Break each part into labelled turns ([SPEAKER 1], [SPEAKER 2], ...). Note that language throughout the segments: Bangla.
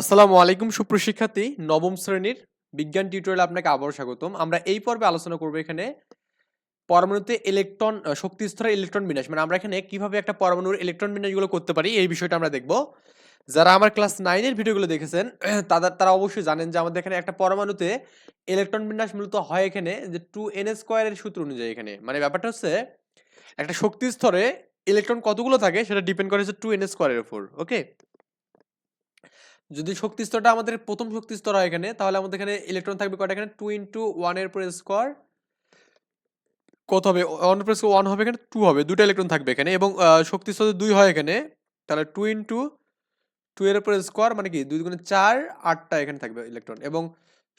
[SPEAKER 1] আসসালামু আলাইকুম সুপ্রশিক্ষার্থী নবম শ্রেণির বিজ্ঞান টিউটোরিয়াল আপনাকে আবারও স্বাগতম। আমরা এই পর্বে আলোচনা করব এখানে পরমাণুতে ইলেকট্রন শক্তি স্তরে ইলেকট্রন বিন্যাস। মানে আমরা এখানে কীভাবে একটা পরমাণুর ইলেকট্রন বিন্যাসগুলো করতে পারি, এই বিষয়টা আমরা দেখব। যারা আমার ক্লাস নাইনের ভিডিওগুলো দেখেছেন, তাদের, তারা অবশ্যই জানেন যে আমাদের এখানে একটা পরমাণুতে ইলেকট্রন বিন্যাস মূলত হয় এখানে যে টু এন স্কোয়ারের সূত্র অনুযায়ী এখানে। মানে ব্যাপারটা হচ্ছে, একটা শক্তি স্তরে ইলেকট্রন কতগুলো থাকে সেটা ডিপেন্ড করে হচ্ছে টু এন স্কোয়ারের উপর, ওকে? যদি শক্তি স্তরটা আমাদের প্রথম শক্তি স্তর হয় এখানে, তাহলে আমাদের এখানে ইলেকট্রন থাকবে কয়টা এখানে? টু ইন্টু ওয়ানের উপর স্কোয়ার কত হবে? ওয়ান উপর ওয়ান হবে এখানে টু হবে দুটো ইলেকট্রন থাকবে এখানে এবং শক্তি স্তর দুই হয় এখানে, তাহলে টু ইন্টু টু এর উপর স্কোয়ার মানে কি? দুই গুণে চার, আটটা এখানে থাকবে ইলেকট্রন এবং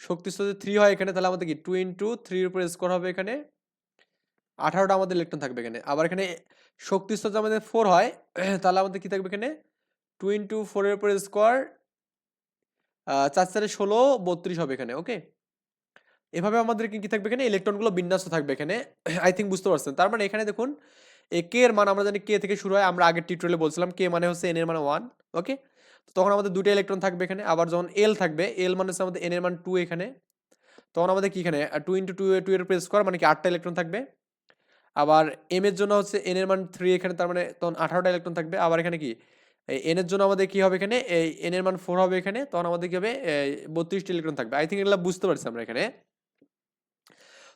[SPEAKER 1] শক্তি স্তর থ্রি হয় এখানে, তাহলে আমাদের কি? টু ইন্টু থ্রির উপর স্কোয়ার হবে এখানে, আঠারোটা আমাদের ইলেকট্রন থাকবে এখানে। আবার এখানে শক্তি স্তর আমাদের ফোর হয়, তাহলে আমাদের কি থাকবে এখানে? টু ইন্টু ফোরের উপর স্কোয়ার চার চারে ষোলো, বত্রিশ হবে এখানে ওকে এভাবে আমাদের কি থাকবে এখানে? ইলেকট্রনগুলো বিন্যাস থাকবে এখানে। আই থিঙ্ক বুঝতে পারছেন। তার মানে এখানে দেখুন, এ কে এর মান আমরা জানি কে থেকে শুরু হয়, আমরা আগের টিউটোরিয়ালে বলছিলাম, কে মানে হচ্ছে এন এর মানে ওয়ান ওকে তখন আমাদের দুটো ইলেকট্রন থাকবে এখানে, আবার যখন এল থাকবে এল মানে হচ্ছে আমাদের এন এর মান টু এখানে। তখন আমাদের কি এখানে? টু ইন্টু টু টু এর প্রেস স্কোয়ার মানে কি আটটা ইলেকট্রন থাকবে। আবার এম এর জন্য হচ্ছে এন এর মান থ্রি এখানে, তার মানে তখন আঠারোটা ইলেকট্রন থাকবে। আবার এখানে কি? এন এর জন্য আমাদের কি হবে এখানে? এই এন এর মান ফোর হবে এখানে, তখন আমাদের কি হবে? বত্রিশটি ইলেকট্রন থাকবে। আই থিঙ্ক এগুলো বুঝতে পারছি আমরা এখানে।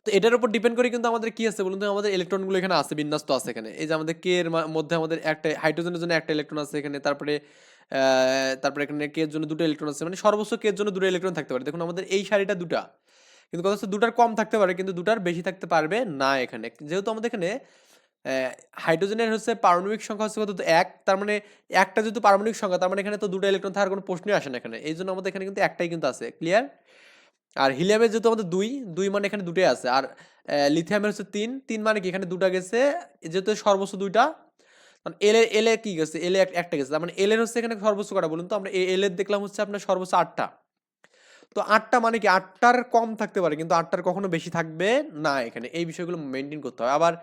[SPEAKER 1] তো এটার উপর ডিপেন্ড করে কিন্তু আমাদের কি আছে বলুন তো? আমাদের ইলেকট্রনগুলো এখানে আছে, বিন্যাস্ত আছে এখানে। এই যে আমাদের কে এর মধ্যে আমাদের একটা হাইড্রোজেনের জন্য একটা ইলেকট্রন আছে এখানে, তারপরে তারপরে এখানে কে এর জন্য দুটো ইলেকট্রন আছে। মানে সর্বোচ্চ কে এর জন্য দুটো ইলেকট্রন থাকতে পারে। দেখুন আমাদের এই শাড়িটা দুটা। কিন্তু কথা হচ্ছে দুটার কম থাকতে পারে, কিন্তু দুটার বেশি থাকতে পারবে না এখানে। যেহেতু আমাদের এখানে হাইড্রোজেনের হচ্ছে পারমাণবিক সংখ্যা হচ্ছে কত এক, তার মানে একটা যেহেতু পারমাণবিক সংখ্যা, তার মানে এখানে তো দুটো ইলেকট্রন থাকার কোনো প্রশ্নই আসে না এখানে। এই জন্য আমাদের এখানে কিন্তু একটাই কিন্তু আছে ক্লিয়ার আর হিলিয়ামের যেহেতু আমাদের দুই দুই মানে এখানে দুটোই আছে। আর লিথিয়ামের হচ্ছে তিন তিন মানে কি? এখানে দুটা গেছে, যেহেতু সর্বোচ্চ দুইটা এল এর এল এ কি গেছে? এল এ একটা গেছে। মানে এল এর হচ্ছে এখানে সর্বোচ্চ কটা বলুন তো? আমরা এল এর দেখলাম হচ্ছে আপনার সর্বোচ্চ আটটা। তো আটটা মানে কি? আটটার কম থাকতে পারে, কিন্তু আটটার কখনো বেশি থাকবে না এখানে। এই বিষয়গুলো মেনটেন করতে হবে। আবার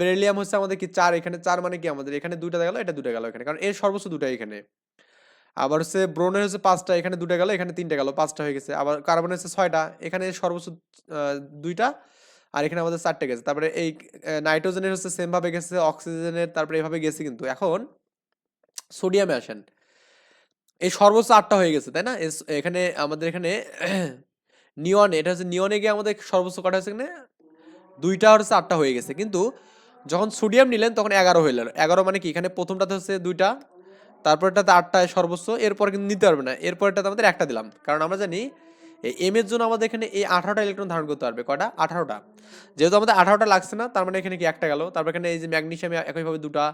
[SPEAKER 1] বেরিলিয়াম হচ্ছে আমাদের কি চার? এখানে চার মানে কি আমাদের? এখানে দুইটা গেল, এটা দুটো গেল এখানে। কারণ এর সর্বোচ্চ দুটাই এখানে। আবার হচ্ছে ব্রোনের হচ্ছে পাঁচটা, এখানে দুটো গেল, এখানে তিনটা গেল, পাঁচটা হয়ে গেছে। আবার কার্বনের হচ্ছে ছয়টা, এখানে সর্বোচ্চ দুইটা, আর এখানে আমাদের চারটে গেছে। তারপরে এই নাইট্রোজেনের হচ্ছে সেম ভাবে গেছে, অক্সিজেনের তারপরে এইভাবে গেছে কিন্তু। এখন সোডিয়ামে আসেন। এই সর্বোচ্চ আটটা হয়ে গেছে, তাই না? এখানে আমাদের এখানে নিয়নে, এটা হচ্ছে নিয়নে গিয়ে আমাদের সর্বোচ্চ কটা হচ্ছে এখানে? দুইটা হচ্ছে আটটা হয়ে গেছে। কিন্তু যখন সোডিয়াম নিলেন, তখন এগারো হয়ে গেল এগারো মানে কি? এখানে প্রথমটাতে হচ্ছে দুইটা, তারপরটাতে আটটায় সর্বোচ্চ, এরপর কিন্তু নিতে পারবে না। এরপরটাতে আমাদের একটা দিলাম। কারণ আমরা জানি, এই এম এর জন্য আমাদের এখানে এই আঠারোটা ইলেকট্রন ধারণ করতে পারবে। কটা আঠারোটা। যেহেতু আমাদের আঠারোটা লাগছে না, তার মানে এখানে কি একটা গেল? তারপর এখানে এই যে ম্যাগনেশিয়াম একইভাবে দুটা,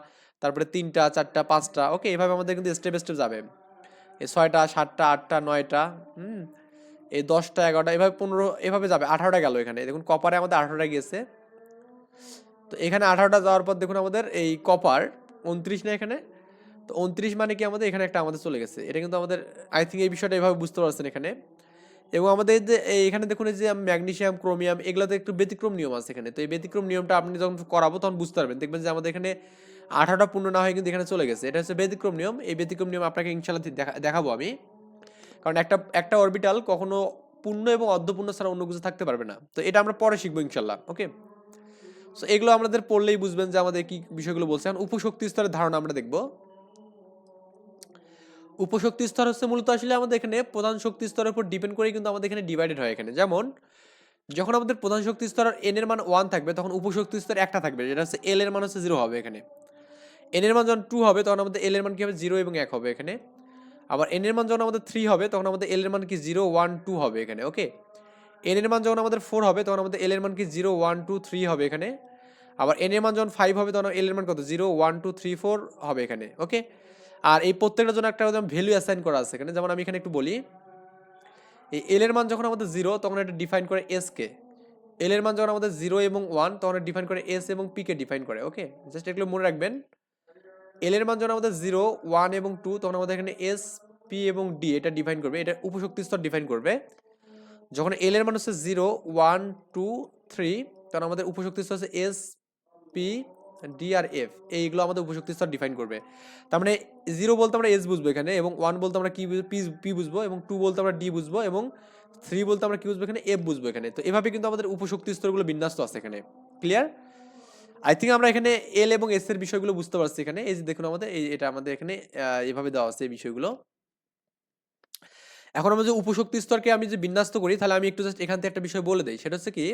[SPEAKER 1] তারপরে তিনটা, চারটা, পাঁচটা ওকে এইভাবে আমাদের কিন্তু স্টেপ স্টেপ যাবে। এই ছয়টা, সাতটা, আটটা, নয়টা, হুম, এই দশটা, এগারোটা, এভাবে পনেরো, এভাবে যাবে। আঠারোটা গেল এখানে। দেখুন কপারে আমাদের আঠারোটা গিয়েছে। তো এখানে আঠারোটা যাওয়ার পর দেখুন আমাদের এই কপার, উনত্রিশ না এখানে? তো উনত্রিশ মানে কি আমাদের? এখানে একটা আমাদের চলে গেছে। এটা কিন্তু আমাদের আই থিঙ্ক এই বিষয়টা এভাবে বুঝতে পারছেন এখানে। এবং আমাদের যে এখানে দেখুন যে ম্যাগনেশিয়াম, ক্রোমিয়াম এগুলোতে একটু ব্যতিক্রম নিয়ম আছে এখানে। তো এই ব্যতিক্রম নিয়মটা আপনি যখন করাবো তখন বুঝতে পারবেন। দেখবেন যে আমাদের এখানে আঠারোটা পূর্ণ না হয়ে কিন্তু এখানে চলে গেছে। এটা হচ্ছে ব্যতিক্রম নিয়ম। এই ব্যতিক্রম নিয়ম আপনাকে ইনশাল্লাহ দেখা, দেখাবো আমি। কারণ একটা একটা অরবিটাল কখনো পূর্ণ এবং অর্ধপূর্ণ ছাড়া অন্য কিছু থাকতে পারবে না। তো এটা আমরা পরে শিখব ইনশাল্লাহ ওকে সো এগুলো আমাদের পড়লেই বুঝবেন যে আমাদের কি বিষয়গুলো বলছে। এখন উপশক্তি স্তরের ধারণা আমরা দেখব। উপশক্তি স্তর হচ্ছে মূলত আসলে আমাদের এখানে প্রধান শক্তি স্তরের উপর ডিপেন্ড করে কিন্তু আমাদের এখানে ডিভাইডেড হয় এখানে। যেমন, যখন আমাদের প্রধান শক্তি স্তর এন এর মান ওয়ান থাকবে, তখন উপশক্তি স্তর একটা থাকবে, যেটা হচ্ছে এল এর মান হচ্ছে জিরো হবে এখানে। এন এর মান যখন টু হবে, তখন আমাদের এল এর মান কি হবে? জিরো এবং এক হবে এখানে। আবার এন এর মান যখন আমাদের থ্রি হবে, তখন আমাদের এল এর মান কি? জিরো ওয়ান টু হবে এখানে ওকে এন এর মান যখন আমাদের ফোর হবে, তখন আমাদের এল এর মান কি জিরো ওয়ান টু থ্রি হবে এখানে। আবার এন এর মান যখন ফাইভ হবে, তখন এল এর মান কত? Zero one two three four হবে এখানে ওকে আর এই প্রত্যেকটার জন্য একটা ভ্যালু অ্যাসাইন করা আছে এখানে, যেমন আমি এখানে একটু বলি, এই এল এর মান যখন আমাদের জিরো তখন এটা ডিফাইন করে এস কে। এল এর মান যখন আমাদের জিরো এবং ওয়ান তখন ডিফাইন করে এস এবং পি কে ডিফাইন করে ওকে জাস্ট এগুলো মনে রাখবেন এল এর মান যখন আমাদের জিরো ওয়ান এবং টু তখন আমাদের এখানে এস পি এবং ডি এটা ডিফাইন করবে, এটা উপশক্তি স্তর ডিফাইন করবে। যখন এল এর মান হচ্ছে জিরো ওয়ান টু থ্রি তখন আমাদের উপশক্তি স্তর হচ্ছে এস পি ডি আর এফ এইগুলো আমাদের উপশক্তি স্তর ডিফাইন করবে। তার মানে জিরো বলতে আমরা এস বুঝব এখানে এবং ওয়ান বলতে আমরা কি পি পি বুঝব এবং টু বলতে আমরা ডি বুঝব এবং থ্রি বলতে আমরা কি বুঝব এখানে এফ বুঝব এখানে। তো এভাবে কিন্তু আমাদের উপশক্তি স্তরগুলো বিন্যস্ত আছে এখানে। ক্লিয়ার আই থিঙ্ক আমরা এখানে এল এবং এস এর বিষয়গুলো বুঝতে পারছি এখানে। এই যে দেখুন আমাদের, এই, এটা আমাদের এখানে এভাবে দেওয়া আছে এই বিষয়গুলো। এখন আমরা যে উপশক্তি স্তরকে আমি যে বিন্যাস্ত করি, তাহলে আমি একটু জাস্ট এখান থেকে একটা বিষয় বলে দিই। সেটা হচ্ছে কি,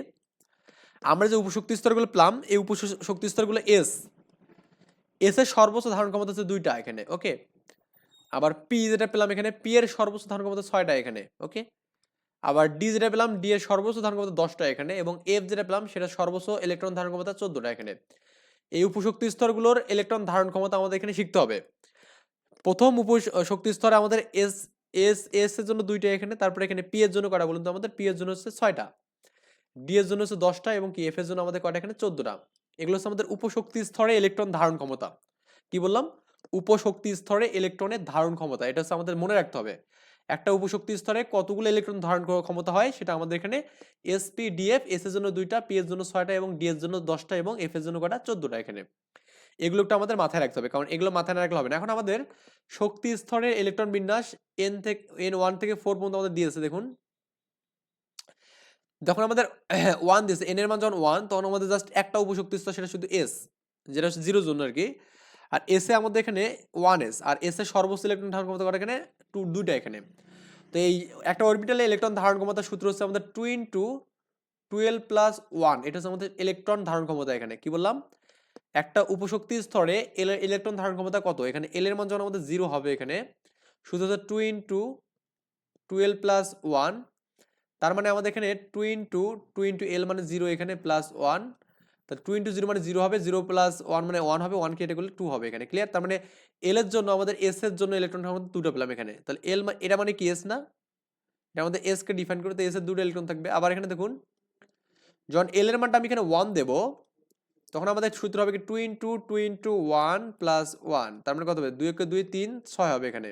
[SPEAKER 1] আমরা যে উপশক্তি স্তরগুলো প্লাম, এই উপশক্তি স্তরগুলো এস এস এর সর্বোচ্চ ধারণ ক্ষমতা হচ্ছে দুইটা এখানে ওকে আবার পি যেটা পেলাম এখানে পি এর সর্বোচ্চ ধারণ ক্ষমতা ছয়টা এখানে ওকে আবার ডি যেটা পেলাম ডি এর সর্বোচ্চ ধারণ ক্ষমতা দশটা এখানে, এবং এফ যেটা পেলাম, সেটা সর্বোচ্চ ইলেকট্রন ধারণ ক্ষমতা চোদ্দটা এখানে। এই উপশক্তি স্তরগুলোর ইলেকট্রন ধারণ ক্ষমতা আমাদের এখানে শিখতে হবে। প্রথম উপশক্তি স্তরে আমাদের এস এস এস এর জন্য দুইটা এখানে, তারপরে এখানে পি এর জন্য কটা বলুন তো আমাদের? পি এর জন্য হচ্ছে ছয়টা। ডি এর জন্য হচ্ছে দশটা এবং কি এফ এর জন্য আমাদের কটা এখানে? চোদ্দটা। এগুলো হচ্ছে আমাদের উপশক্তি স্তরে ইলেকট্রন ধারণ ক্ষমতা। কি বললাম? উপশক্তি স্তরে ইলেকট্রনের ধারণ ক্ষমতা। এটা হচ্ছে আমাদের মনে রাখতে হবে। একটা উপশক্তি স্তরে কতগুলো ইলেকট্রন ধারণ ক্ষমতা হয়? সেটা আমাদের এখানে এসপি ডিএফ এস এর জন্য দুইটা পি এর জন্য ছয়টা এবং ডি এর জন্য দশটা এবং এফ এর জন্য কটা চোদ্দটা এখানে। এগুলো একটু আমাদের মাথায় রাখতে হবে। কারণ এগুলো মাথায় না রাখলে হবে না। এখন আমাদের শক্তি স্তরের ইলেকট্রন বিন্যাস এন থেকে এন ওয়ান থেকে ফোর পর্যন্ত আমাদের দিয়েছে, দেখুন। যখন আমাদের ওয়ান দিয়েছে এন এর মান যখন ওয়ান তখন আমাদের জাস্ট একটা উপশক্তি স্তর সেটা শুধু এস যেটা হচ্ছে জিরোর জন্য আর কি আর এসে আমাদের এখানে ওয়ান এস আর এস সর্বোচ্চ ইলেকট্রন ধারণ ক্ষমতা করে এখানে? টু দুইটা এখানে। তো এই একটা অরবিটালে ইলেকট্রন ধারণ ক্ষমতার সূত্র হচ্ছে আমাদের টু টুয়েলভ প্লাস ওয়ান এটা হচ্ছে আমাদের ইলেকট্রন ধারণ ক্ষমতা এখানে। কি বললাম? একটা উপশক্তি স্তরে এল ইলেকট্রন ধারণ ক্ষমতা কত? এখানে এল এর মান যখন আমাদের জিরো হবে এখানে, শুধু হচ্ছে two into twelve plus one তার মানে আমাদের এখানে two into two into L মানে জিরো এখানে প্লাস ওয়ান তা টু ইন্টু জিরো মানে জিরো হবে জিরো প্লাস ওয়ান মানে ওয়ান হবে ওয়ান কেটে করলে টু হবে এখানে ক্লিয়ার তার মানে এল এর জন্য, আমাদের এস এর জন্য ইলেকট্রন ক্ষমতা দুটো পেলাম এখানে, তাহলে এল এটা মানে কি এস না? এটা আমাদের এসকে ডিফাইন করে তো এস এর দুটো ইলেকট্রন থাকবে, আবার এখানে দেখুন, যখন এল এর মানটা আমি এখানে ওয়ান দেবো তখন আমাদের সূত্র হবে কি? Two into two into one plus one তার মানে কত হবে? দুই একে দুই তিন, ছয় হবে এখানে।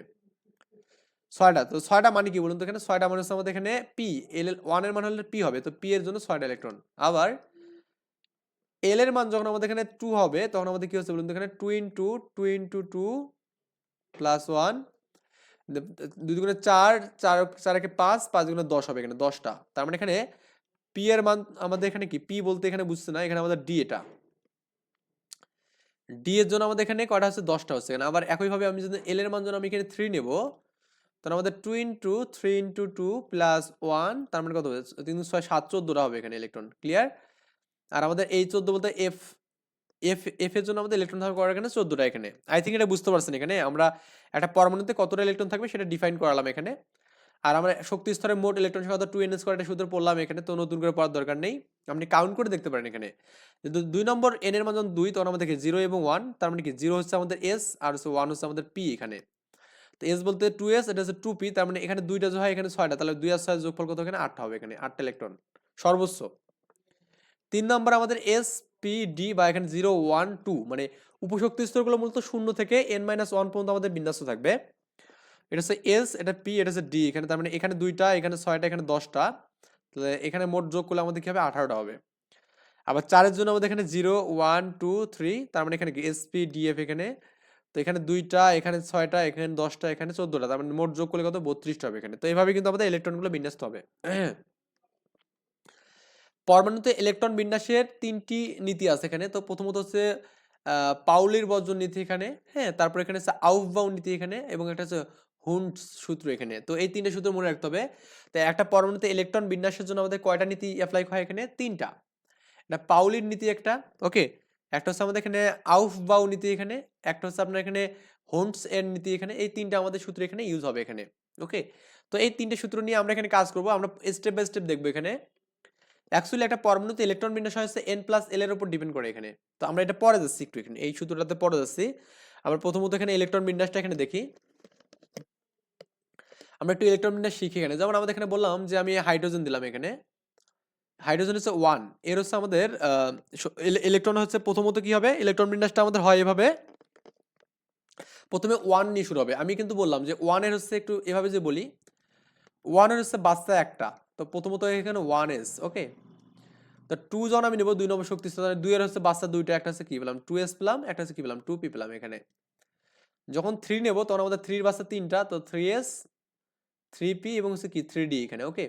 [SPEAKER 1] ছয়টা, তো ছয়টা মানে কি বলুন তো এখানে? ছয়টা মানে হচ্ছে আমাদের এখানে পি এল এল ওয়ানের মান হলে পি হবে, তো পি এর জন্য ছয়টা ইলেকট্রন আবার এল এর মান যখন আমাদের এখানে টু হবে, তখন আমাদের কি হচ্ছে বলুন তো এখানে? Two into two into two plus one দুই দুগুণে চার চার চার একে পাঁচ পাঁচ দুগুণে দশ হবে এখানে, দশটা। তার মানে এখানে পি এর মান আমাদের এখানে কি? পি বলতে এখানে বুঝছে না, এখানে আমাদের ডি এটা। ডি এর জন্য আমাদের এখানে কটা হচ্ছে? দশটা হচ্ছে। এখানে আবার একইভাবে আমি যদি এল এর মান জন্য আমি এখানে থ্রি নেব, তাহলে আমাদের two into three into two plus one তার মানে কত হবে? তিন ছয় সাত চোদ্দোটা হবে এখানে ইলেকট্রন ক্লিয়ার আর আমাদের এই চোদ্দ বলতে এফ এফ এফ এর জন্য আমাদের ইলেকট্রন ধারণ করার এখানে চোদ্দোটা এখানে। আই থিঙ্ক এটা বুঝতে পারছেন এখানে। আমরা একটা পরমাণুতে কতটা ইলেকট্রন থাকবে সেটা ডিফাইন করালাম এখানে। আর আমরা শক্তি স্তরে মোট ইলেকট্রন সংখ্যা টু এন স্কোয়ার এটা সূত্র পড়লাম, এখানে তো নতুন করে পড়ার দরকার নেই। আপনি কাউন্ট করে দেখতে পারেন এখানে। কিন্তু দুই নম্বর এন এর মান যখন দুই, তখন আমাদের জিরো এবং ওয়ান তার মানে কি জিরো হচ্ছে আমাদের এস আর হচ্ছে ওয়ান হচ্ছে আমাদের পি এখানে। তো এস বলতে টু এস এটা হচ্ছে টু পি তার মানে এখানে দুইটা যে হয়, এখানে ছয়টা, তাহলে দুই আর ছয় যোগফল কত এখানে? আটটা হবে এখানে, আটটা ইলেকট্রন সর্বোচ্চ। তিন নম্বর আমাদের এস পি ডি বা এখানে জিরো ওয়ান টু মানে উপশক্তি স্তরগুলো মূলত শূন্য থেকে এন মাইনাস ওয়ান পর্যন্ত আমাদের বিন্যাস্ত থাকবে। এটা হচ্ছে এস এটা পি এটা হচ্ছে ডি এখানে তার মানে এখানে দুইটা, এখানে ছয়টা, এখানে দশটা। তাহলে এখানে মোট যোগ করলে আমাদের কি হবে? আঠারোটা হবে। আবার চারের জন্য আমাদের এখানে জিরো ওয়ান টু থ্রি তার মানে এখানে এস পি ডিএফ এখানে। তো এখানে দুইটা, এখানে ছয়টা, এখানে দশটা, এখানে চোদ্দটা। তার মানে মোট যোগ করলে কত? বত্রিশটা হবে এখানে। তো এইভাবে কিন্তু আমাদের ইলেকট্রনগুলো বিন্যাস্ত হবে। পরমাণুতে ইলেকট্রন বিন্যাসের তিনটি নীতি আছে এখানে। তো প্রথমত হচ্ছে পাউলির বর্জন নীতি এখানে। হ্যাঁ তারপর এখানে হচ্ছে আউফবাউ নীতি এখানে। এবং একটা হচ্ছে হুন্ট সূত্র এখানে। তো এই তিনটে সূত্র মনে রাখতে হবে। তো একটা পরমাণুতে ইলেকট্রন বিন্যাসের জন্য আমাদের কয়টা নীতি অ্যাপ্লাই হয় এখানে? তিনটা। একটা পাউলির নীতি একটা ওকে একটা হচ্ছে আমাদের এখানে আউফবাউ নীতি এখানে, একটা হচ্ছে আপনার এখানে হোন্টস এর নীতি এখানে, এই তিনটা আমাদের সূত্র এখানে ইউজ হবে এখানে ওকে তো এই তিনটে সূত্র নিয়ে আমরা এখানে কাজ করব, আমরা স্টেপ বাই স্টেপ দেখব এখানে। অ্যাকচুয়ালি একটা পরমাণুতে ইলেকট্রন বিন্যাস হচ্ছে এন প্লাস এল এর উপর ডিপেন্ড করে এখানে। তো আমরা এটা পরে যাচ্ছি একটু এখানে, এই সূত্রটাতে পরে যাচ্ছি। আমরা প্রথমত এখানে ইলেকট্রন বিন্যাসটা এখানে দেখি। আমরা একটু ইলেকট্রন বিন্যাস শিখি এখানে যেমন আমাদের এখানে বললাম যে আমি হাইড্রোজেন দিলাম এখানে। হাইড্রোজেন হচ্ছে ওয়ানের হচ্ছে আমাদের ইলেকট্রন হচ্ছে প্রথমত কি হবে? ইলেকট্রন বিন্যাসটা আমাদের হয় এভাবে। প্রথমে ওয়ান নিয়ে শুরু হবে। আমি কিন্তু বললাম যে ওয়ানের হচ্ছে একটু এভাবে যে বলি ওয়ানের হচ্ছে বাচ্চা একটা। তো প্রথমত এখানে ওয়ান এস ওকে তো টু জন আমি নেব, দুই নম্বর শক্তি স্তর দুইয়ের হচ্ছে বাচ্চা দুইটা, একটা হচ্ছে কি পেলাম? টু এস পেলাম, একটা হচ্ছে কি পেলাম? টু পি পেলাম এখানে। যখন থ্রি নেব, তখন আমাদের থ্রির বাচ্চা তিনটা, তো থ্রি এস থ্রি পি এবং হচ্ছে কি থ্রি ডি এখানে ওকে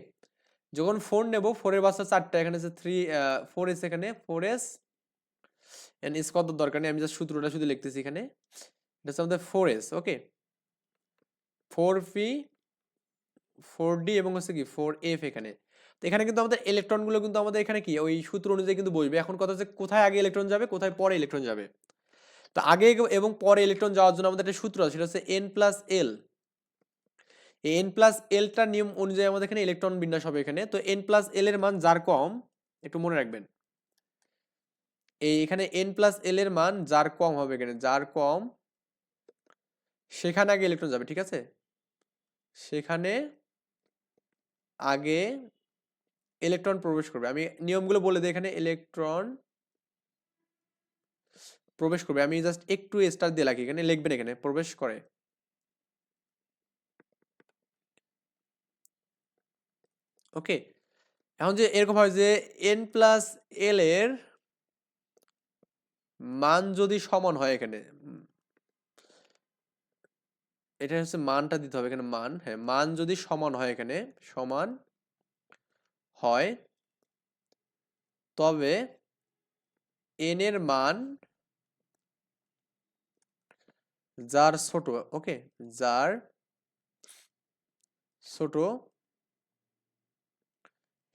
[SPEAKER 1] যখন ফোর নেব ফোরের বাচ্চা চারটা, এখানে হচ্ছে থ্রি ফোর এস এখানে ফোর এস এন এস কত দরকার নেই, আমি জাস্ট সূত্রটা শুধু লিখতেছি এখানে। এটা হচ্ছে four s okay four p four d এবং হচ্ছে কি ফোর এফ এখানে। তো এখানে কিন্তু আমাদের ইলেকট্রনগুলো কিন্তু আমাদের এখানে কি, ওই সূত্র অনুযায়ী কিন্তু বসবে। এখন কথা হচ্ছে কোথায় আগে ইলেকট্রন যাবে, কোথায় পরে ইলেকট্রন যাবে। তো আগে এবং পরে ইলেকট্রন যাওয়ার জন্য আমাদের একটা সূত্র আছে, সেটা হচ্ছে n plus l n plus enter নিয়ম অনুযায়ী আমাদের এখানে ইলেকট্রন বিন্যাস হবে এখানে। তো এন প্লাস এল এর মান যার কম, একটু মনে রাখবেন। এই এখানে এন প্লাস এল এর মান যার কম হবে এখানে, যার কম, সেখানে আগে ইলেকট্রন যাবে, ঠিক আছে? সেখানে আগে ইলেকট্রন প্রবেশ করবে। আমি নিয়মগুলো বলে দিই, এখানে ইলেকট্রন প্রবেশ করবে। আমি জাস্ট একটু স্টার দিয়ে রাখি এখানে লিখবেন এখানে, প্রবেশ করে। ওকে? এখন যে এরকম হয় যে এন প্লাস এল এর মান যদি সমান হয় এখানে এটা হচ্ছে মানটা দিতে হবে এখানে মান হ্যাঁ মান যদি সমান হয় এখানে, সমান হয়, তবে এন এর মান যার ছোট, ওকে, যার ছোট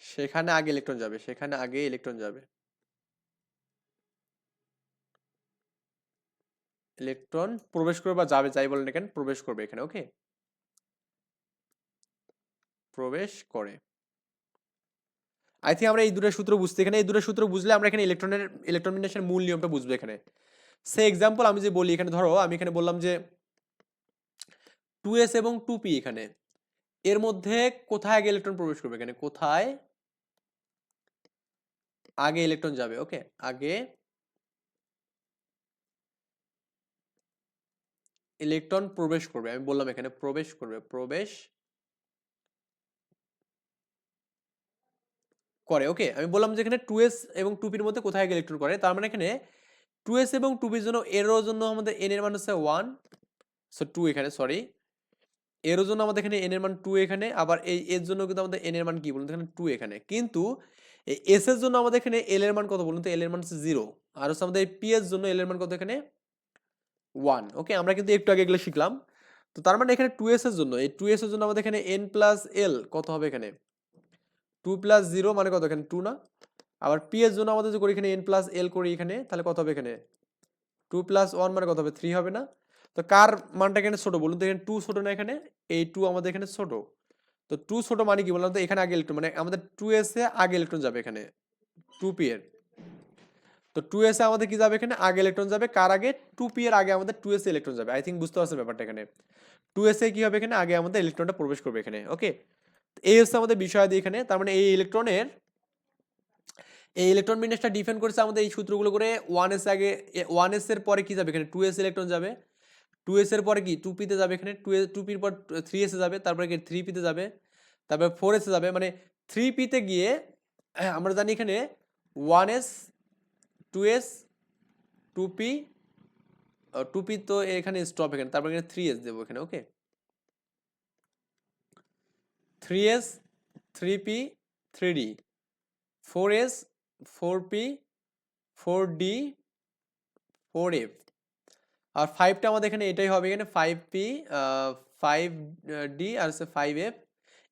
[SPEAKER 1] সেখানে আগে ইলেকট্রন যাবে, সেখানে আগে ইলেকট্রন যাবে। ইলেকট্রন প্রবেশ করবে বা যাবে, যাই বলেন এখানে প্রবেশ করবে এখানে ওকে প্রবেশ করে। আই থিঙ্ক আমরা এই দুটো সূত্র বুঝতে, এখানে এই দুটো সূত্র বুঝলে আমরা এখানে ইলেকট্রনের ইলেকট্রন মূল নিয়মটা বুঝব এখানে। সে এক্সাম্পল আমি যে বলি এখানে, ধরো, আমি এখানে বললাম যে টু এস এবং টু পি এখানে। এর মধ্যে কোথায় আগে ইলেকট্রন প্রবেশ করবে? এখানে কোথায় আগে ইলেকট্রন যাবে ওকে আগে ইলেকট্রন প্রবেশ করবে, আমি বললাম এখানে প্রবেশ করবে, প্রবেশ করে ওকে আমি বললাম যে এখানে টু এস এবং টু পির মধ্যে কোথায় ইলেকট্রন করে? তার মানে এখানে টু এস এবং টু পির জন্য এরও জন্য আমাদের এন এর মান হচ্ছে ওয়ান সো টু এখানে সরি এরও জন্য আমাদের এখানে এন এর মান টু এখানে, আবার এই এর জন্য কিন্তু আমাদের এন এর মান কি? বলুন এখানে টু এখানে। কিন্তু এস এর জন্য আমাদের এখানে এল এর মান কত বলুন তো? এল এর মান হচ্ছে জিরো আর হচ্ছে আমাদের পি এর জন্য এল এর মান কত এখানে? ওয়ান ওকে আমরা কিন্তু একটু আগে এগুলো শিখলাম। তো তার মানে এখানে টু এস এর জন্য, এই টু এস এর জন্য আমাদের এখানে এন প্লাস এল কত হবে এখানে? টু প্লাস জিরো মানে কত এখানে? টু না? আবার পি এর জন্য আমাদের যদি করি এখানে এন প্লাস এল করি এখানে, তাহলে কত হবে এখানে? টু প্লাস ওয়ান মানে কত হবে? থ্রি হবে না? তো কার মানটা এখানে ছোট? বলুন তো, এখানে টু ছোট না এখানে? এই টু আমাদের এখানে ছোট। তো টু ছোট মানে কি বললাম তো? এখানে আগে ইলেকট্রন মানে আমাদের টু এস এ আগে ইলেকট্রন যাবে এখানে টু পি এর। তো টু এস এ আমাদের কি যাবে এখানে? আগে ইলেকট্রন যাবে, কার আগে? টু পি এর আগে আমাদের টু এস ইলেকট্রন যাবে। আই থিঙ্ক বুঝতে পারছেন ব্যাপারটা এখানে। টু এস এ কি হবে এখানে? আগে আমাদের ইলেকট্রনটা প্রবেশ করবে এখানে ওকে এই হচ্ছে আমাদের বিষয় দিয়ে এখানে, তার মানে এই ইলেকট্রনের এই ইলেকট্রন বিন্যাসটা ডিফেন্ড করেছে আমাদের এই সূত্রগুলো করে ওয়ান এস আগে ওয়ান এস এর পরে কি যাবে এখানে? টু এস ইলেকট্রন যাবে। টু এসের পরে কি টু পিতে যাবে এখানে? টু টু পির পর থ্রি এসে যাবে তারপরে কি থ্রি পিতে যাবে তারপরে ফোর এসে যাবে মানে থ্রি পিতে গিয়ে হ্যাঁ, আমরা জানি এখানে one s two s two p two p তো এখানে স্টপ এখানে তারপরে এখানে থ্রি এস দেবো এখানে okay three s three p three d four s four p four d four f আর ফাইভটা আমাদের এখানে এটাই হবে, এখানে ফাইভ পি ফাইভ ডি আর হচ্ছে ফাইভ এফ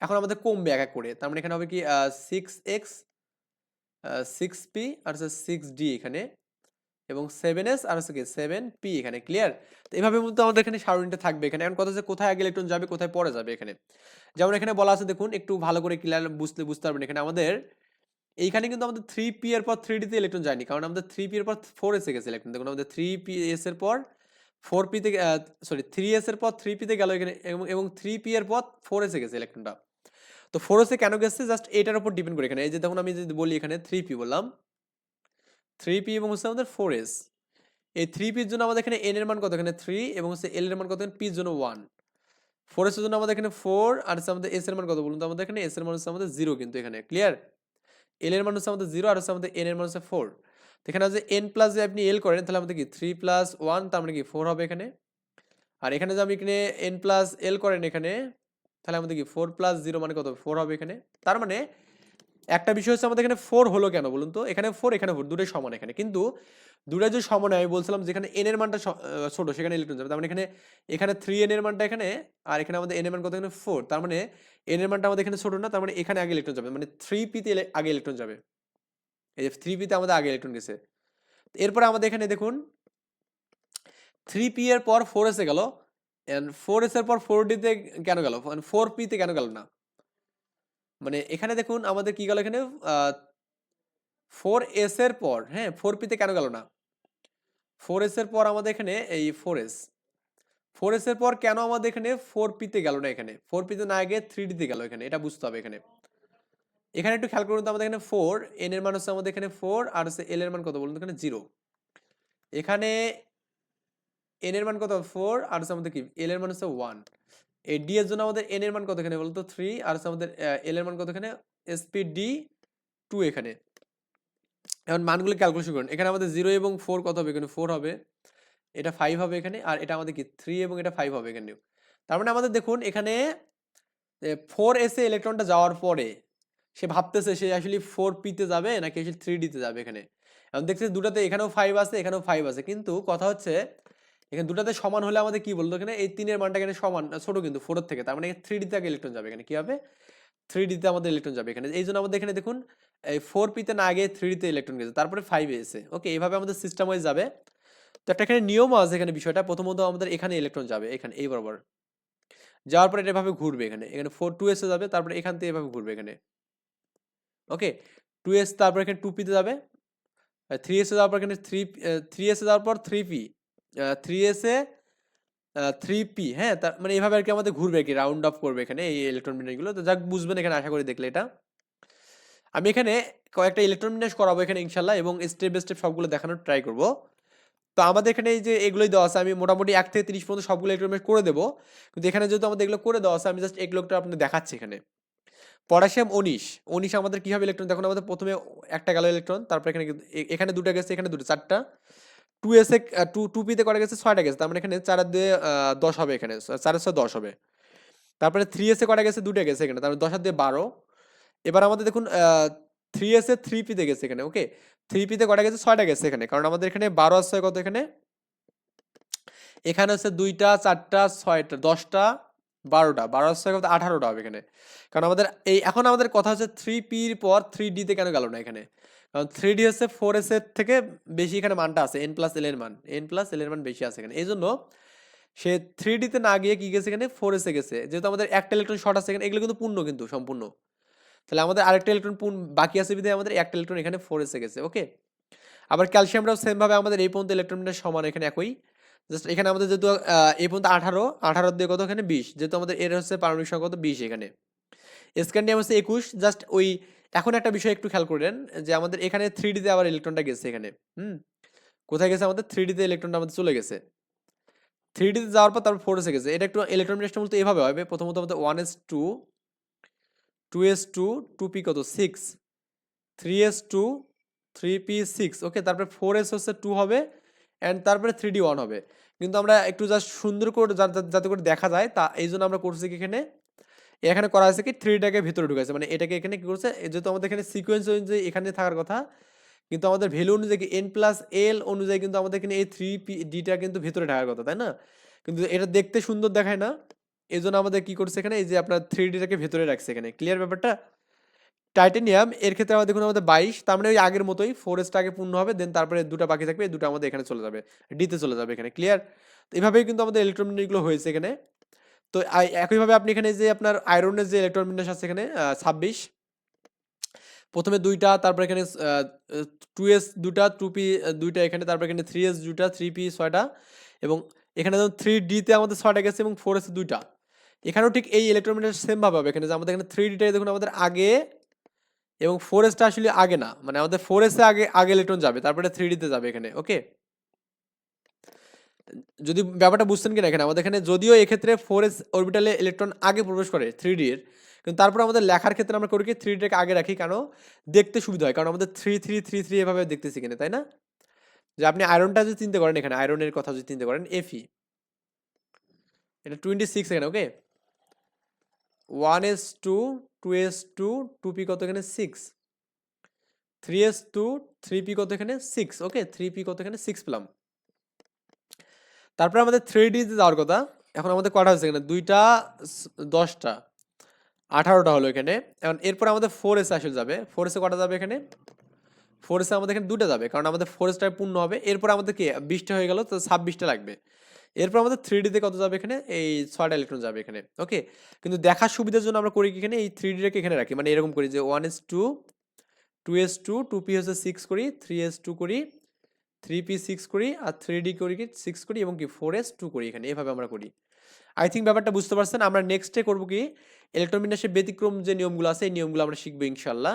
[SPEAKER 1] এখন আমাদের কমবে এক এক করে। তার মানে এখানে হবে কি সিক্স এক্স সিক্স পি আর হচ্ছে সিক্স ডি এখানে। এবং সেভেন এস আর হচ্ছে কি সেভেন পি এখানে ক্লিয়ার তো এইভাবে মধ্যে আমাদের এখানে সারণীটা থাকবে এখানে। এখন কথা হচ্ছে কোথায় আগে ইলেকট্রন যাবে, কোথায় পরে যাবে এখানে। যেমন এখানে বলা আছে, দেখুন, একটু ভালো করে ক্লিয়ার বুঝতে বুঝতে পারবেন এখানে আমাদের। এইখানে কিন্তু আমাদের থ্রি পি এর পর থ্রি ডিতে ইলেকট্রন যায়নি, কারণ আমাদের থ্রি পি এর পর ফোর এসে গেছে ইলেকট্রন দেখুন, আমাদের থ্রি পি এস এর পর ফোর পিতে সরি থ্রি এস এর পর থ্রি পিতে গেল এখানে, এবং থ্রি পি এর পর ফোর এসে গেছে ইলেকট্রনটা তো ফোর এসে কেন গেছে? জাস্ট এটার উপর ডিপেন্ড করে এখানে। এই যে দেখুন, আমি যদি বলি এখানে থ্রি পি বললাম থ্রি পি এবং হচ্ছে আমাদের ফোর এস এই থ্রি পির জন্য আমাদের এখানে এন এর মান কত? এখানে থ্রি এবং হচ্ছে এল এর মান কত? পির জন্য ওয়ান ফোর এস এর জন্য আমাদের এখানে ফোর আর হচ্ছে আমাদের এস এর মান কত বলুন তো? আমাদের এখানে এস এর মান হচ্ছে আমাদের জিরো কিন্তু এখানে ক্লিয়ার এল এর মান হচ্ছে আমাদের জিরো আর হচ্ছে আমাদের এন এর মান হচ্ছে ফোর এখানে যে এন প্লাস যদি আপনি এল করেন, তাহলে আমাদের কি থ্রি প্লাস ওয়ান তার মানে কি ফোর হবে এখানে। আর এখানে যে আপনি এখানে এন প্লাস এল করেন এখানে, তাহলে আমাদের কি ফোর প্লাস জিরো মানে কত? ফোর হবে এখানে। তার মানে একটা বিষয় হচ্ছে আমাদের এখানে ফোর হলো কেন বলুন তো? এখানে ফোর এখানে ফোর দুটোই সমান এখানে। কিন্তু দুটোই যে সমান আমি বলছিলাম যেখানে এন এর মানটা ছোটো, সেখানে ইলেকট্রন যাবে। তার মানে এখানে এখানে থ্রি এন এর মানটা এখানে, আর এখানে আমাদের এন এর মান কত এখানে? ফোর তার মানে এন এর মানটা আমাদের এখানে ছোটো না, তার মানে এখানে আগে ইলেকট্রন যাবে। মানে থ্রি পিতে আগে ইলেকট্রন যাবে। এই যে থ্রি পিতে আমাদের আগে ইলেকট্রন গেছে। এরপরে আমাদের এখানে দেখুন থ্রি পি এর পর ফোর এসে গেল ফোর এস এর পর ফোর ডিতে কেন গেল? ফোর পিতে কেন গেল না? মানে এখানে দেখুন, আমাদের কি গেল এখানে? ফোর এস এর পর হ্যাঁ ফোর পিতে কেন গেল না? ফোর এস এর পর আমাদের এখানে এই ফোর এস ফোর এস এর পর কেন আমাদের এখানে ফোর পিতে গেল না এখানে? ফোর পিতে না গিয়ে থ্রি ডিতে গেল এখানে, এটা বুঝতে হবে এখানে। এখানে একটু খেয়াল করুন তো, আমাদের এখানে ফোর এন এর মান হচ্ছে আমাদের এখানে ফোর আর হচ্ছে এল এর মান কত বলুন এখানে জিরো এখানে এন এর মান কত? ফোর আর হচ্ছে আমাদের কি? এল এর মান হচ্ছে ওয়ান এই ডি এর জন্য আমাদের এন এর মান কত এখানে বলতো? থ্রি আর হচ্ছে আমাদের এল এর মান কত এখানে? এসপি ডি টু এখানে। এখন মানগুলো ক্যালকুলেশন করুন। এখানে আমাদের জিরো এবং ফোর কত হবে? এখানে ফোর হবে। এটা ফাইভ হবে এখানে, আর এটা আমাদের কি? থ্রি এবং এটা ফাইভ হবে এখানে তার মানে আমাদের দেখুন, এখানে ফোর এসে ইলেকট্রনটা যাওয়ার পরে সে ভাবতেছে সে আসলে ফোর পিতে যাবে নাকি আসলে থ্রি ডিতে যাবে এখানে। এখন দেখছে দুটাতে এখানেও ফাইভ আছে, এখানেও ফাইভ আছে। কিন্তু কথা হচ্ছে, এখানে দুটাতে সমান হলে আমাদের কি বলতো? এখানে এই তিনের মানটা এখানে সমান, ছোট কিন্তু ফোরের থেকে। তার মানে থ্রি ডিতে আগে ইলেকট্রন যাবে এখানে। কি হবে? থ্রি ডিতে আমাদের ইলেকট্রন যাবে এখানে। এই জন্য আমাদের এখানে দেখুন, এই ফোর পিতে না আগে থ্রি ডিতে ইলেকট্রন গেছে। তারপরে ফাইভ এসে। ওকে এইভাবে আমাদের সিস্টেম ওয়াইজ যাবে। তো একটা এখানে নিয়ম আছে এখানে বিষয়টা। প্রথমত আমাদের এখানে ইলেকট্রন যাবে, এখানে, এই বরাবর। যাওয়ার পরে এটা এভাবে ঘুরবে এখানে। এখানে ফোর টু এসে যাবে, তারপরে এখান থেকে এভাবে ঘুরবে এখানে। ওকে টু এস তারপর এখানে টু পিতে যাবে। থ্রি এসে যাওয়ার পর এখানে থ্রি থ্রি এসে যাওয়ার পর থ্রি পি থ্রি এসে থ্রি পি হ্যাঁ তার মানে এইভাবে আর কি আমাদের ঘুরবে কি রাউন্ড অফ করবে এখানে এই ইলেকট্রন বিন্যাসগুলো তো যাক, বুঝবেন এখানে, আশা করি দেখলে এটা। আমি এখানে কয়েকটা ইলেকট্রন বিন্যাস করাবো এখানে ইনশাল্লাহ এবং স্টেপ বাই স্টেপ সবগুলো দেখানোর ট্রাই করব। তো আমাদের এখানে এই যে এগুলোই দেওয়া আছে, আমি মোটামুটি এক থেকে তিরিশ পর্যন্ত সবগুলো ইলেকট্রন বিন্যাস করে দেবো। কিন্তু এখানে যেহেতু আমাদের এগুলো করে দেওয়া আছে, আমি জাস্ট এগুলোটা আপনাদের দেখাচ্ছি এখানে। পটাশিয়াম উনিশ। উনিশ আমাদের কীভাবে ইলেকট্রন দেখুন, আমাদের প্রথমে একটা গেল ইলেকট্রন তারপর এখানে এখানে দুটো গেছে, এখানে দুটো, চারটা। টু এসে টু টু পিতে করা গেছে? ছয়টা গেছে। তার মানে এখানে চার দিয়ে দশ হবে এখানে। চারের ছয় দশ হবে। তারপরে থ্রি এসে করা গেছে? দুটো গেছে এখানে। তারপরে দশ দিয়ে বারো। এবার আমাদের দেখুন থ্রি এসে থ্রি পিতে গেছে এখানে ওকে থ্রি পিতে কটা গেছে? ছয়টা গেছে এখানে। কারণ আমাদের এখানে বারো আর ছয় কত এখানে? এখানে হচ্ছে দুইটা, চারটা, ছয়টা, দশটা। বারোটা। বারো ছয় আঠারোটা হবে এখানে। কারণ আমাদের এই, এখন আমাদের কথা হচ্ছে থ্রি পির পর থ্রি ডিতে কেন গেল না এখানে? কারণ থ্রি ডি হচ্ছে ফোর এস এর থেকে বেশি এখানে মানটা আছে এন প্লাস এল এর মান। এন প্লাস এল এর মান বেশি আছে এখানে। এই জন্য সে থ্রি ডিতে না গিয়ে কি গেছে এখানে? ফোর এসে গেছে। যেহেতু আমাদের একটা ইলেকট্রন শর্ট আছে এখানে, এগুলো কিন্তু পূর্ণ কিন্তু, সম্পূর্ণ। তাহলে আমাদের আরেকটা ইলেকট্রন বাকি আছে বিধায় আমাদের একটা ইলেকট্রন এখানে ফোর এসে গেছে ওকে আবার ক্যালসিয়ামটাও সেমভাবে আমাদের এই পর্যন্ত ইলেকট্রনটা সমান এখানে একই। জাস্ট এখানে আমাদের যেহেতু এই পর্যন্ত আঠারো আঠারো দিয়ে কত এখানে? বিশ। যেহেতু আমাদের এর হচ্ছে পারমাণবিক সংখ্যা কত? বিশ এখানে। স্ক্যান্ডিয়াম হচ্ছে একুশ। জাস্ট ওই, এখন একটা বিষয় একটু খেয়াল করলেন যে আমাদের এখানে থ্রি ডিতে আবার ইলেকট্রনটা গেছে এখানে। হুম? কোথায় গেছে আমাদের? থ্রি ডিতে ইলেকট্রনটা আমাদের চলে গেছে। থ্রি ডিতে যাওয়ার পর তারপর ফোর এসে গেছে। এটা একটু ইলেকট্রন বিন্যাসটা মূলত এভাবে হবে। প্রথমত আমাদের one s two two s two two p কত? Six three s two three p six okay তারপরে ফোর এস হচ্ছে টু হবে। অ্যান্ড তারপরে থ্রি ডি ওয়ান হবে। কিন্তু আমরা একটু জাস্ট সুন্দর করে যাতে করে দেখা যায়, তা এই জন্য আমরা করছি কি এখানে? এখানে করা হয়েছে কি থ্রিটাকে ভিতরে ঢুকাইছে। মানে এটাকে এখানে কি করছে? যেহেতু আমাদের এখানে সিকোয়েন্স অনুযায়ী এখানে থাকার কথা, কিন্তু আমাদের ভ্যালু অনুযায়ী এন প্লাস এল অনুযায়ী কিন্তু আমাদের এখানে এই থ্রি পি ডিটা কিন্তু ভিতরে ঢাকার কথা, তাই না? কিন্তু এটা দেখতে সুন্দর দেখায় না। এই জন্য আমাদের কি করছে এখানে? এই যে আপনার থ্রি ডিটাকে ভেতরে রাখছে এখানে। ক্লিয়ার ব্যাপারটা? টাইটেনিয়াম এর ক্ষেত্রে আমাদের দেখুন আমাদের বাইশ, তার মানে ওই আগের মতোই ফোর এসটা আগে পূর্ণ হবে দেন তারপরে দুটো বাকি থাকবে দুটো আমাদের এখানে চলে যাবে ডিতে চলে যাবে এখানে ক্লিয়ার তো এভাবেই কিন্তু আমাদের ইলেকট্রনগুলো হয়েছে এখানে। তো একইভাবে আপনি এখানে যে আপনার আয়রনের যে ইলেকট্রন বিন্যাস আছে এখানে ছাব্বিশ, প্রথমে দুইটা, তারপর এখানে টু এস দুটা টু পি দুইটা এখানে, তারপর এখানে থ্রি এস দুটা থ্রি পি ছয়টা, এবং এখানে যেমন থ্রি ডিতে আমাদের ছয়টা গেছে এবং ফোর এস দুইটা। এখানেও ঠিক এই ইলেকট্রন বিন্যাস সেম ভাবে হবে, এখানে যে আমাদের এখানে থ্রি ডিটাই দেখুন আমাদের আগে এবং ফোর এসটা আসলে আগে না। মানে আমাদের ফোর এসে আগে আগে ইলেকট্রন যাবে, তারপরে থ্রি ডিতে যাবে এখানে ওকে যদি ব্যাপারটা বুঝছেন কিনা এখানে, আমাদের এখানে যদিও এক্ষেত্রে ফোর এস অরবিটালে ইলেকট্রন আগে প্রবেশ করে থ্রি ডি এর, কিন্তু তারপর আমাদের লেখার ক্ষেত্রে আমরা করি কি থ্রিটাকে আগে রাখি, কেন? দেখতে সুবিধা হয়, কারণ আমাদের থ্রি থ্রি থ্রি থ্রি এভাবে দেখতেছি এখানে, তাই না? যে আপনি আয়রনটা যদি চিন্তা করেন এখানে আয়রনের কথা যদি চিন্তা করেন এফি এটা টোয়েন্টি সিক্স এখানে okay one s two two s two two p কত এখানে? Six three s two three p কত এখানে? সিক্স ওকে থ্রি পি কত এখানে? সিক্স পেলাম। তারপরে আমাদের থ্রি ডিতে যাওয়ার কথা। এখন আমাদের কটা হচ্ছে এখানে? দুইটা দশটা। আঠারোটা হলো এখানে। এখন এরপর আমাদের ফোর এসে আসলে যাবে। ফোর এসে কটা যাবে এখানে? ফোর এসে আমাদের এখানে দুটো যাবে। কারণ আমাদের ফোর এসটা পূর্ণ হবে। এরপর আমাদের কি? বিশটা হয়ে গেল, তো ছাব্বিশটা লাগবে। এরপর আমাদের থ্রি ডিতে কত যাবে এখানে? এই ছয়টা ইলেকট্রন যাবে এখানে ওকে কিন্তু দেখার সুবিধার জন্য আমরা করি কি এখানে? এই থ্রি ডিটাকে এখানে রাখি মানে এরকম করি যে one s two two s two two p হচ্ছে সিক্স করি থ্রি এস টু করি থ্রি পি সিক্স করি, আর থ্রি ডি করি কি সিক্স করি এবং কি ফোর এস টু করি এখানে, এভাবে আমরা করি। আই থিঙ্ক ব্যাপারটা বুঝতে পারছেন, আমরা নেক্সটে করব কি ইলেকট্রন বিন্যাসের ব্যতিক্রম যে নিয়মগুলো আছে, এই নিয়মগুলো আমরা শিখব ইনশাল্লাহ